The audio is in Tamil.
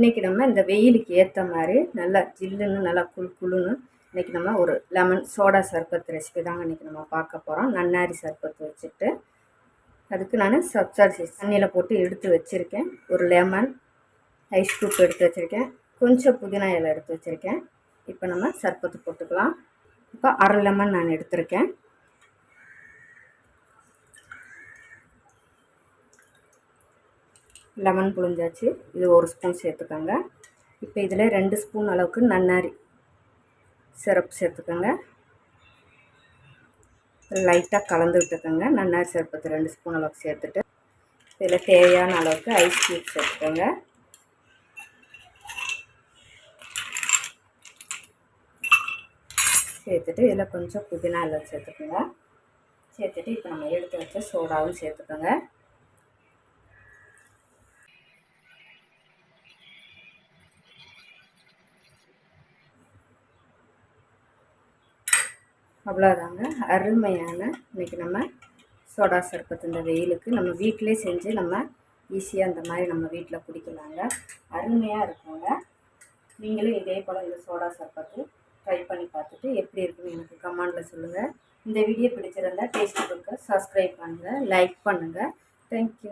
இன்றைக்கி நம்ம இந்த வெயிலுக்கு ஏற்ற மாதிரி நல்லா ஜில்லுன்னு நல்லா குழு குழுன்னு இன்றைக்கி நம்ம ஒரு லெமன் சோடா சர்பத் ரெசிபி தாங்க இன்றைக்கி நம்ம பார்க்க போகிறோம் நன்னாரி சர்பத் வச்சுட்டு அதுக்கு நான் சப்சார்ஜி தண்ணியில் போட்டு எடுத்து வச்சுருக்கேன். ஒரு லெமன் ஐஸ் க்யூப் எடுத்து வச்சுருக்கேன். கொஞ்சம் புதினா இலை எடுத்து வச்சுருக்கேன். இப்போ நம்ம சர்பத்து போட்டுக்கலாம். இப்போ அரை லெமன் நான் எடுத்திருக்கேன். லெமன் புழிஞ்சாச்சு. இது ஒரு ஸ்பூன் சேர்த்துக்கோங்க. இப்போ இதில் ரெண்டு ஸ்பூன் அளவுக்கு நன்னாரி சிரப் சேர்த்துக்கோங்க. லைட்டாக கலந்து விட்டுக்கோங்க. நன்னாரி சிரப்பத்து ரெண்டு ஸ்பூன் அளவுக்கு சேர்த்துட்டு. இதில் தேவையான அளவுக்கு ஐஸ் க்யூப் சேர்த்துக்கோங்க. சேர்த்துட்டு இதில் கொஞ்சம் புதினா எல்லாம் சேர்த்துக்கோங்க. சேர்த்துட்டு இப்போ நம்ம எடுத்து வச்ச சோடாவும் சேர்த்துக்கோங்க. அவ்வளோதாங்க அருமையான இன்றைக்கி நம்ம சோடா சர்பத் இந்த வெயிலுக்கு நம்ம வீட்டிலே செஞ்சு நம்ம ஈஸியாக அந்த மாதிரி நம்ம வீட்டில் குடிக்கலாங்க. அருமையாக இருக்குங்க. நீங்களும் இதே போல் இந்த சோடா சர்பத்து ட்ரை பண்ணி பார்த்துட்டு எப்படி இருக்குன்னு எனக்கு கமெண்டில் சொல்லுங்கள் இந்த வீடியோ பிடிச்சிருந்தால் டேஸ்ட் கொடுக்க சப்ஸ்கிரைப் பண்ணுங்கள் லைக் பண்ணுங்கள் தேங்க்யூ